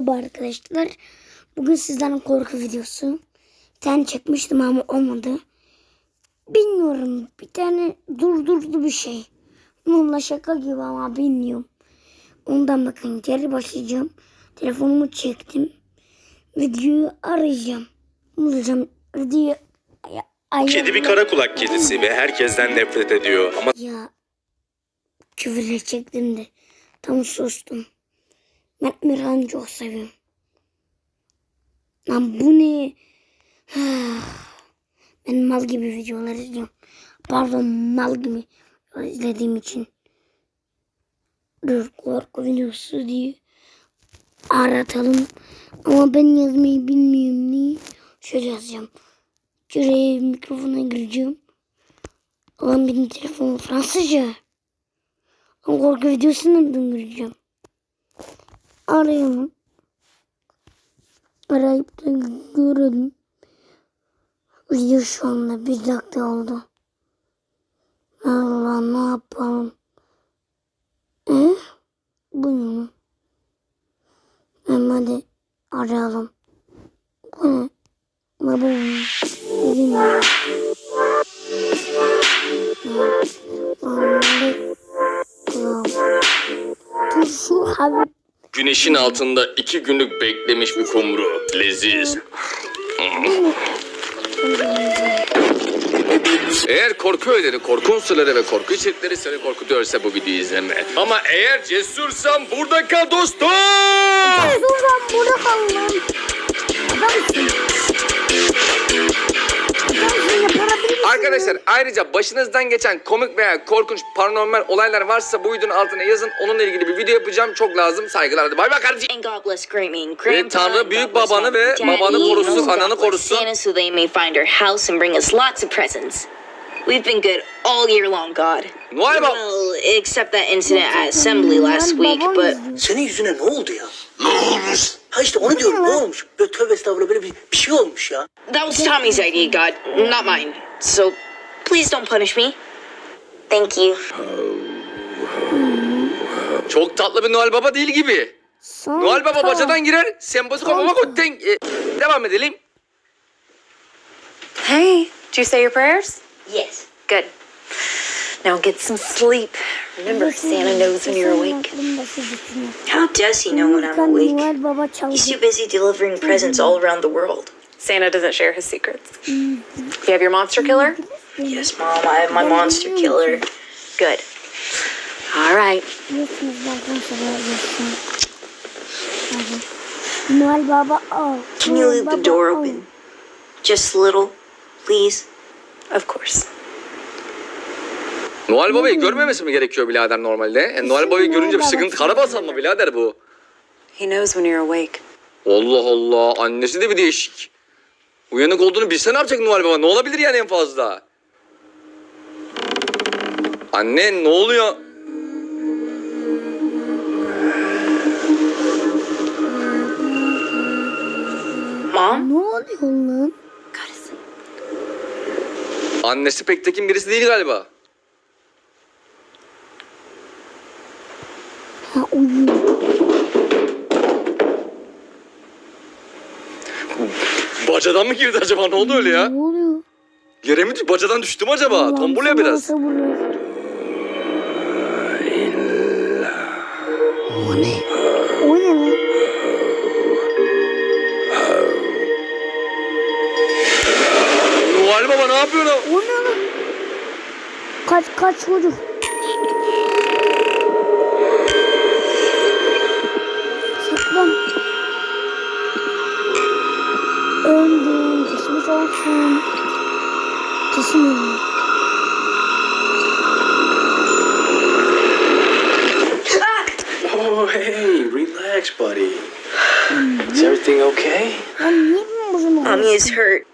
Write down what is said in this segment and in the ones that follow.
Merhaba arkadaşlar. Bugün sizden korku videosu. Bir tane çekmiştim ama olmadı. Bilmiyorum. Bir tane durdurdu bir şey. Onunla şaka gibi ama bilmiyorum. Ondan bakın geri başlayacağım. Telefonumu çektim. Videoyu arayacağım. Bulacağım. Videoyu Kedi bir kara kulak kedisi ve herkesten nefret ediyor. Ama Ya küfür edecektim de tam sustum. Ben Mirhan'ı çok seviyorum. Lan bu ne? ben mal gibi videolar izliyorum. Pardon mal gibi izlediğim için. Dur korku videosu diye aratalım. Ama ben yazmayı bilmiyorum niye. Şöyle yazacağım. Şuraya mikrofona gireceğim. Lan benim telefonum Fransızca. Korku videosunu döndüreceğim. Arayalım. Arayıp da görelim. Video şu anda bir dakika oldu. Allah ne yapalım? E? Bu ne? Hemen hadi arayalım. Bu ne? Bu? Bilmiyorum. Turşu Habib güneşin altında iki günlük beklemiş bir kumru. Leziz. Eğer korku öğeleri, korku unsurları ve korku içerikleri seni korkutuyorsa bu videoyu izleme. Ama eğer cesursan burada kal dostum. Buradan burada kal lan. Arkadaşlar ayrıca başınızdan geçen komik veya korkunç paranormal olaylar varsa bu videonun altına yazın. Onunla ilgili bir video yapacağım. Çok lazım. Saygılar. Hadi bay bay kardeşim. And God bless screaming. Ve Tanrı büyük babanı ve babanı korusun, ananı korusun. Santa so they may find our house and bring us lots of presents. We've been good all year long, God. Noel. Well, except that incident at assembly last week, but Senin yüzüne ne oldu ya? Ha işte onu diyorum ne olmuş? Böyle tövbe estağfurullah böyle bir, bir şey olmuş ya. that was Tommy's idea, God, not mine. So please don't punish me. Thank you. Çok tatlı bir Noel Baba değil gibi. Noel Baba bacadan girer. Sembozu kafama koy. Denk. E, devam edelim. Hey, did you say your prayers? Yes. Good. Now get some sleep. Remember, Santa knows when you're awake. How does he know when I'm awake? Noel Baba çaldı. He's too busy delivering mm-hmm. presents all around the world. Santa doesn't share his secrets. Mm-hmm. You have your monster killer? Mm-hmm. Yes, Mom, I have my monster killer. Good. All right. Biliyorsunuz bazen sonra yapıyorsun. Hadi. Noel Baba al. Can you leave the door oh. open? Just a little, please. Of course. Noel Baba'yı görmemesi mi gerekiyor birader normalde? E, Noel Baba'yı görünce bir sıkıntı karabasan mı birader bu? He knows when you're awake. Allah Allah annesi de bir değişik. Uyanık olduğunu bilse ne yapacak Noel Baba? Ne olabilir yani en fazla? Anne ne oluyor? Mom? Ne oluyor lan? Annesi pek tekin birisi değil galiba. Ha uyuyor. Bacadan mı girdi acaba? Ne oldu öyle ya? Ne oluyor? Yere mi düştü? Bacadan düştü mü acaba? Allah'ım Tombuluyor sana biraz. sabır ver. O ne? O ne lan? Noel Baba ne yapıyor lan? O ne lan? Kaç kaç çocuk. Olsun. Kesin öldüm. Oh, hey, relax, buddy. Is everything okay? Lan niye bu Mommy is hurt.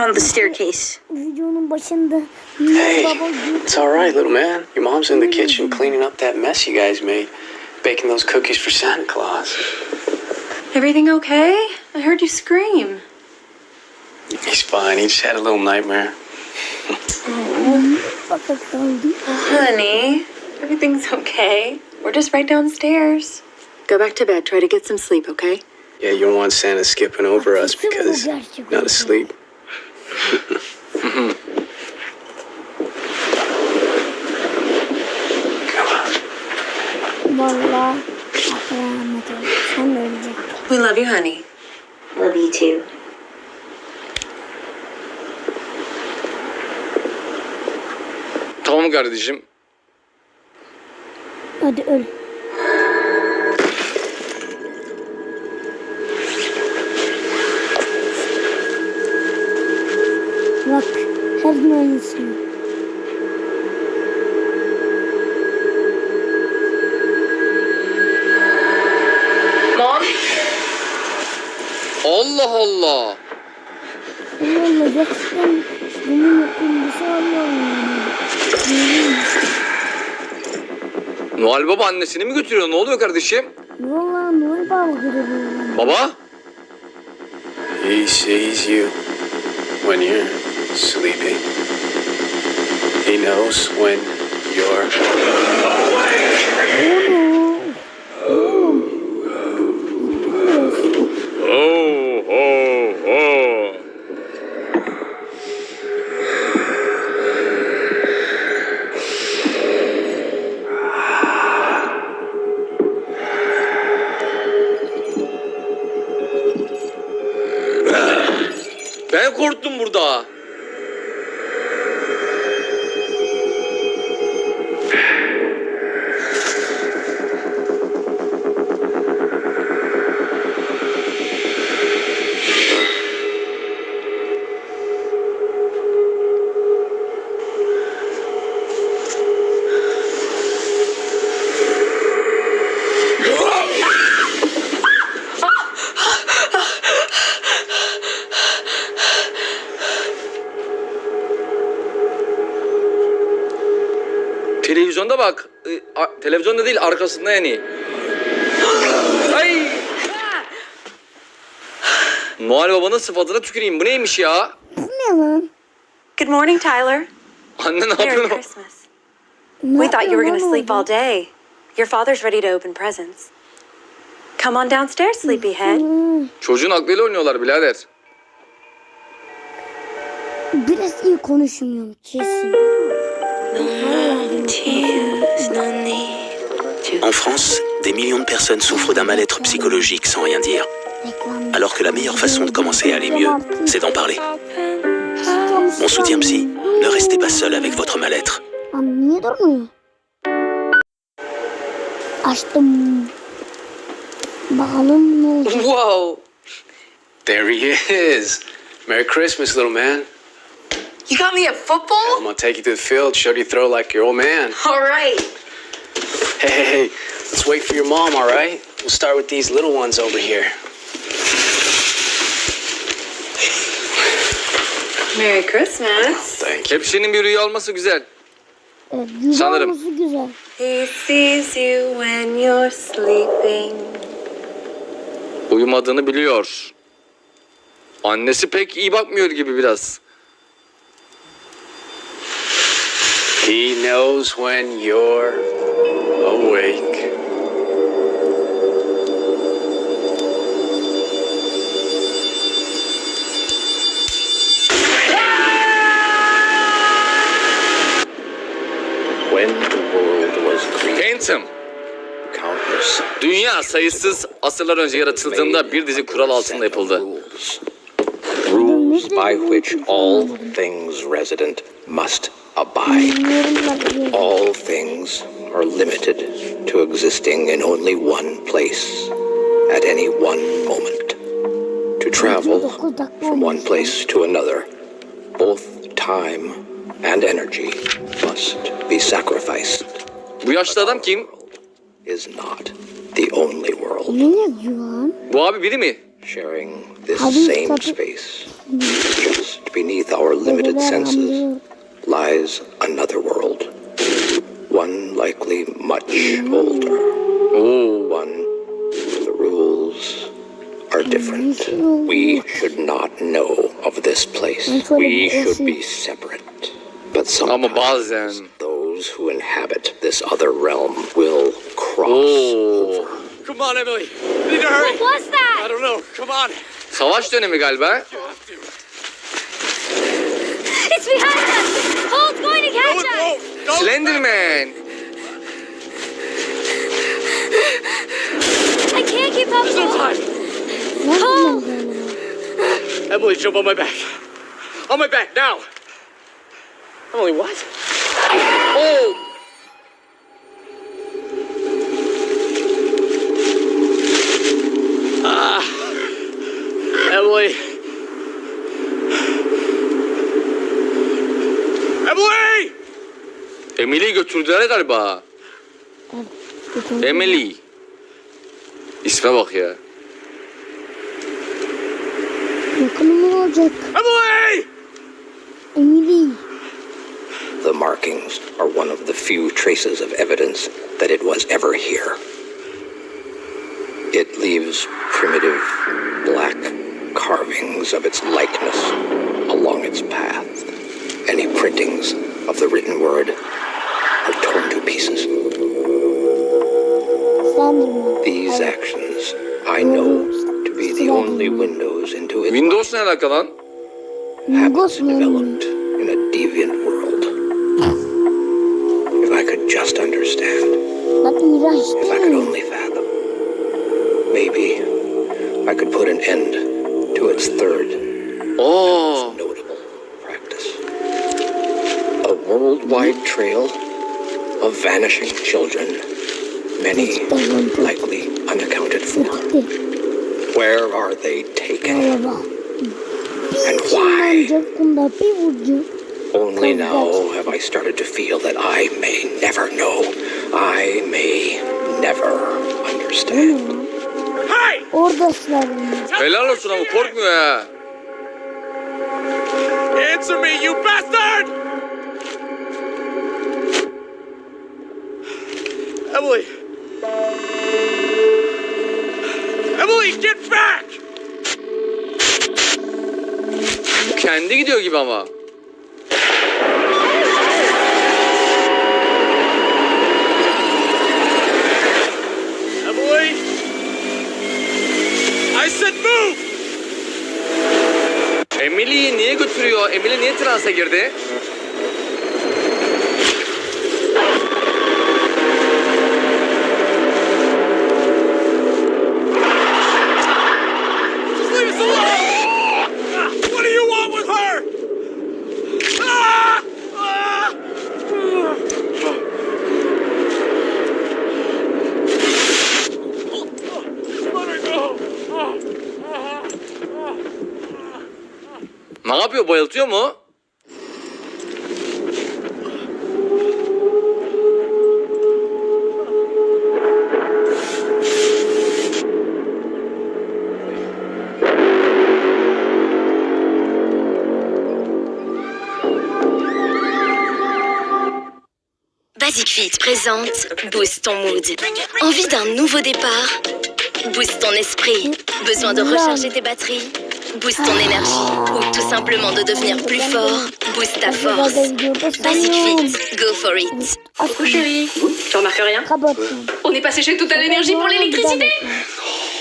On the staircase. Videonun başında. Hey, it's all right, little man. Your mom's in the kitchen cleaning up that mess you guys made, baking those cookies for Santa Claus. Everything okay? I heard you scream. He's fine. He just had a little nightmare. baka. Honey, everything's okay. We're just right downstairs. Go back to bed. Try to get some sleep, okay? Yeah, you don't want Santa skipping over us because gerçek not asleep. Valla. Rahmet ol. Sen de ölecektin. We love you, honey. Love you too. Tamam kardeşim. Hadi öl. Bak her gün aynısı. Mom? Allah Allah. Valla gerçekten bunun yapılması Allah Allah. Noel Baba annesini mi götürüyor? Ne oluyor kardeşim? Valla Noel Baba görüyor. Baba? He sees you when you're sleeping. He knows when you're Oh, Televizyonda değil arkasında yani. Ay! Noel Baba'nın sıfatına tüküreyim. Bu neymiş ya? Bu ne lan? Good morning, Tyler. Anne ne Merry yapıyorsun? Christmas. We thought you were going to sleep all day. Your father's ready to open presents. Come on downstairs, sleepyhead. Çocuğun aklıyla oynuyorlar birader. Biraz iyi konuşmuyorum kesin. En France, des millions de personnes souffrent d'un mal-être psychologique sans rien dire. Alors que la meilleure façon de commencer à aller mieux, c'est d'en parler. Mon soutien psy, ne restez pas seul avec votre mal-être. Whoa. There he is. Merry Christmas, little man. You got me at I'm football? Oh. gonna take you to the field, show you throw like your old man. All right. Hey, hey, hey, let's wait for your mom, all right? We'll start with these little ones over here. Merry Christmas. Thank you. Hepsinin bir rüya olması güzel. Evet, yuva Sanırım. olması güzel. He sees you when you're sleeping. Uyumadığını biliyor. Annesi pek iyi bakmıyor gibi biraz. He knows when you're awake. When the world was created, Phantom. countless Dünya sayısız asırlar önce yaratıldığında bir dizi kural altında yapıldı. rules by which all things resident must abide. All things are limited to existing in only one place at any one moment. To travel from one place to another, both time and energy must be sacrificed. Bu yaşlı adam kim? Is not the only world. Ne yazıyor lan? Bu abi biri mi? Sharing this same space, just beneath our limited senses. Lies another world. One likely much older. Oo. One where the rules are different. We should not know of this place. We should be separate. But Ama sometimes those who inhabit this other realm will cross Oo. over. Come on, Emily. We need to hurry. What's I that? don't know. Come on. Savaş dönemi galiba. It's behind us. Cold's going to catch us. Whoa, don't. Slenderman. I can't keep up. There's no time. Cold. Emily, jump on my back. On my back, now. Emily, what? Oh! Ah. Emily. Emily! Emily'yi götürdüler galiba. Emily. İsme bak ya. Yakınım olacak. Emily! Emily. The markings are one of the few traces of evidence that it was ever here. It leaves primitive black carvings of its likeness along its path. Any printings of the written word These actions I know to be the only windows into it. Windows ne alaka lan? habits developed in a deviant world. If I could just understand, if I could only fathom, maybe I could put an end to its third oh. Oo. notable practice. A worldwide trail of vanishing children, many likely unaccounted for. Where are they taken and why? Ancak bunda bir vurdu. Only now have I started to feel that I may never know. I may never understand. Hey! Orada Slenderman. Helal olsun ama korkmuyor ha. Answer me, you bastard! Emily! Emily, get back! Kendi gidiyor gibi ama. Emily! I said move! Emily'yi niye götürüyor? Emily niye transa girdi? Basic Fit présente Boost ton mood. Envie d'un nouveau départ? Boost ton esprit. Besoin de recharger tes batteries? Boost ton énergie ou tout simplement de devenir plus fort. Boost ta force. Basic Fit, go for it. Coucou Chérie, tu remarques rien. On est passé chez Total Energy pour l'électricité.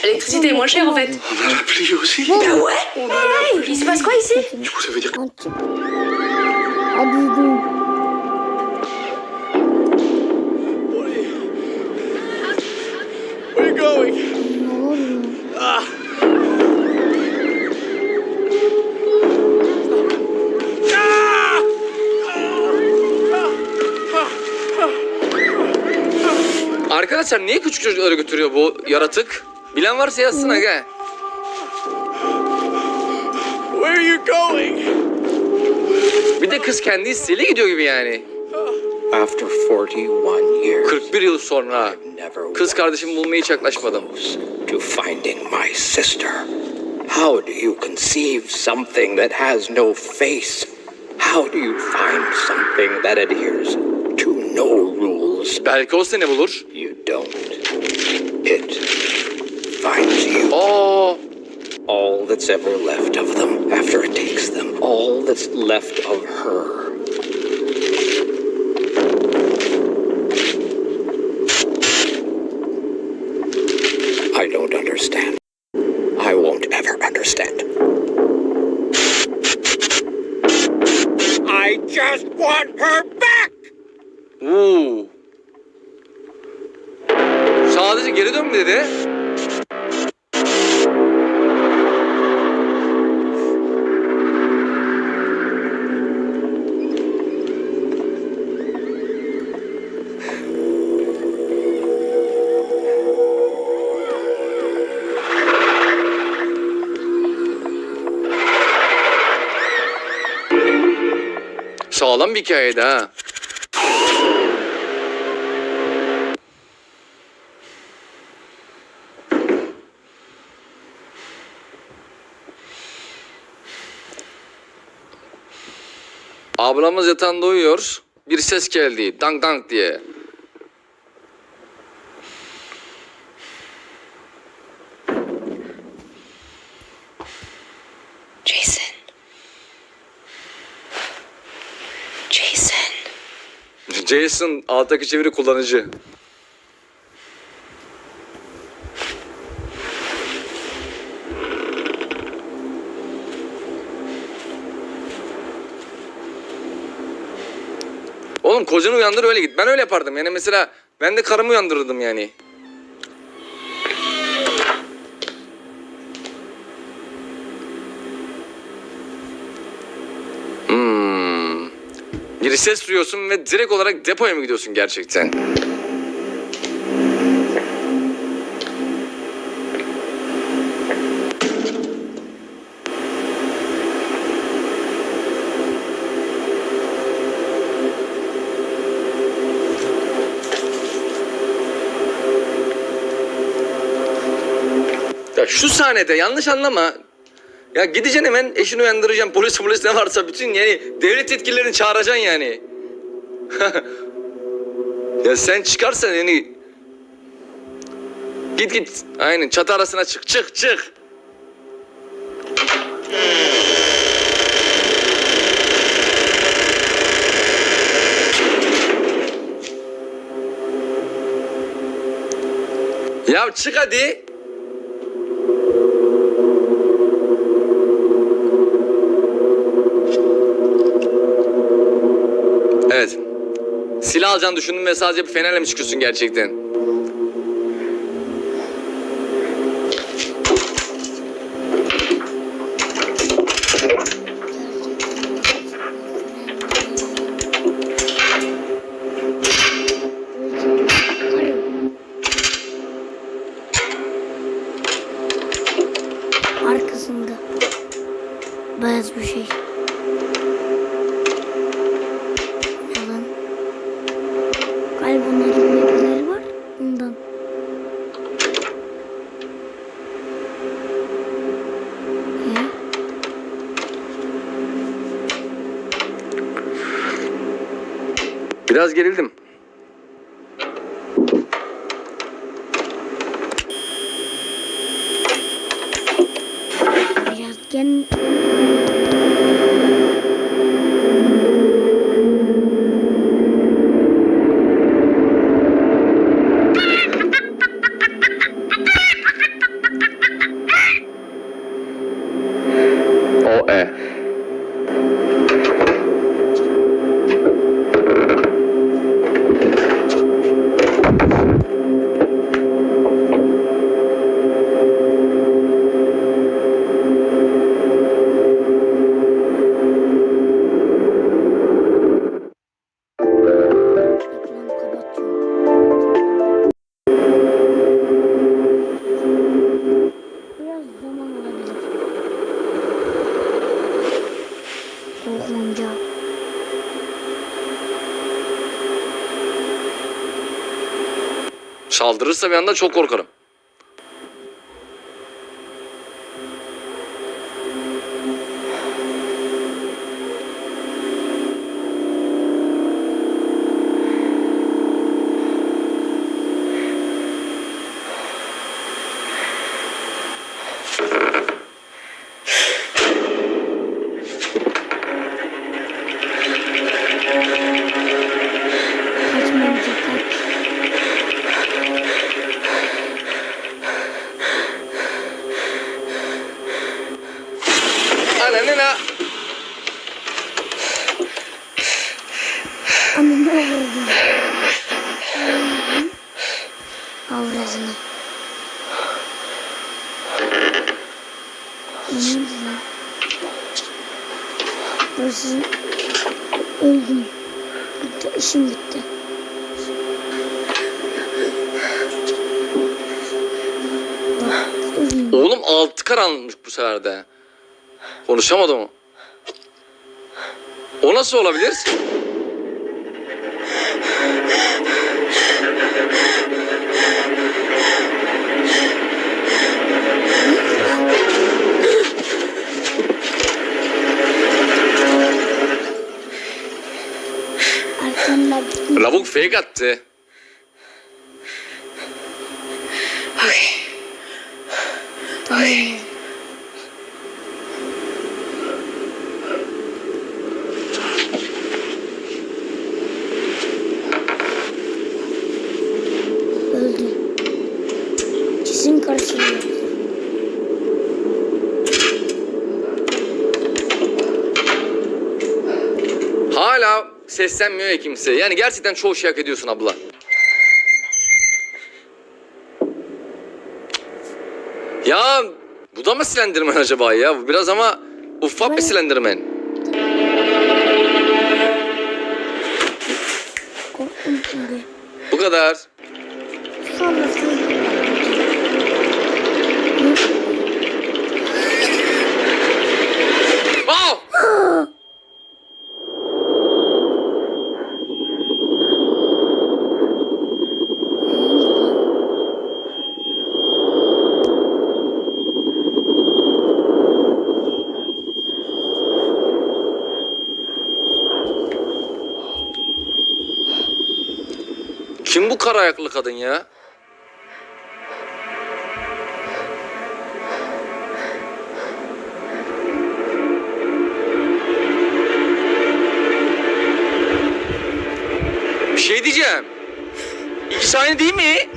L'électricité est moins chère en fait. On a la pluie aussi. Hey, il se passe quoi ici Du coup, ça veut dire que Arkadaşlar niye küçük çocukları götürüyor bu yaratık? Bilen varsa yazsın aga. Where are you going? Bir de kız kendi isteğiyle gidiyor gibi yani. After 41 years, 41 yıl sonra kız kardeşimi bulmaya hiç yaklaşmadım. to finding my sister. How do you conceive something that has no face? How do you find something that adheres to no rules? Belki o seni bulur. You don't. It finds you. Aa, All that's ever left of them after it takes them. All that's left of her. I don't understand. I won't ever understand. I just want her back! Oo. Sadece geri dön dedi? Sağlam bir hikayeydi ha. Ablamız yatağında uyuyor. Bir ses geldi. Dank dank diye. Jason. Jason. Jason alttaki çeviri kullanıcı. Oğlum kocanı uyandır öyle git. Ben öyle yapardım. Yani mesela ben de karımı uyandırırdım yani. Hmm. Bir ses duyuyorsun ve direkt olarak depoya mı gidiyorsun gerçekten? Şu sahnede yanlış anlama. Ya gideceksin hemen eşini uyandıracaksın. Polis polis ne varsa bütün yani devlet yetkililerini çağıracaksın yani. ya sen çıkarsan yani Git git. Aynen çatı arasına çık çık çık. Ya çık hadi. Alacağını düşündüm ve sadece bir fenerle mi çıkıyorsun gerçekten? Biraz gerildim. Saldırırsa bir anda çok korkarım. Karanlıkmış bu sefer de. Konuşamadım o. O nasıl olabilir? Lavuk fake attı. Tamam. Öldü. Kesin karşısında. Hala seslenmiyor ya kimse. Yani gerçekten çoğu şey hak ediyorsun abla. Ya bu da mı Slenderman acaba ya? Bu Biraz ama ufak bir Slenderman. Korktum şimdi. Bu kadar. Sonrası. Aa! Kim bu kara ayaklı kadın ya? Bir şey diyeceğim. İkisi aynı değil mi?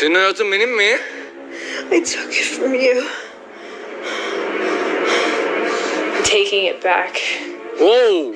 Senin hayatın benim mi? I took it from you. I'm taking it back. Whoa.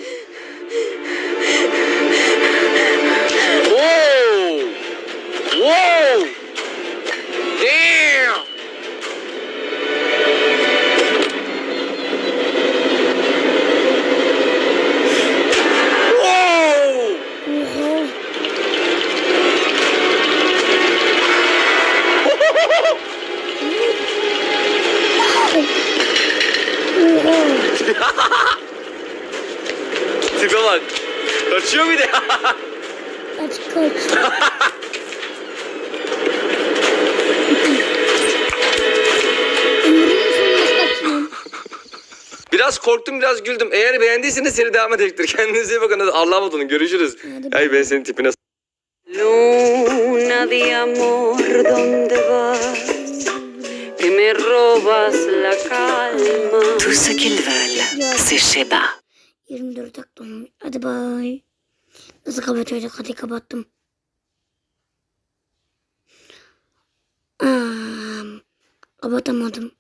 Tipe bak. Kaçıyor bir de. Kaç kaç. Biraz korktum biraz güldüm. Eğer beğendiyseniz seri devam edecektir. Kendinize iyi bakın. Hadi Allah'a emanet olun. Görüşürüz. Hadi Ay ben senin tipine Luna de amor, ¿dónde vas? Que me robas la calma. Tout ce qu'ils veulent, c'est Sheba. 24 dakika olmuş. Hadi bay. Nasıl kapatıyorduk? Hadi kapattım. Aa, kapatamadım.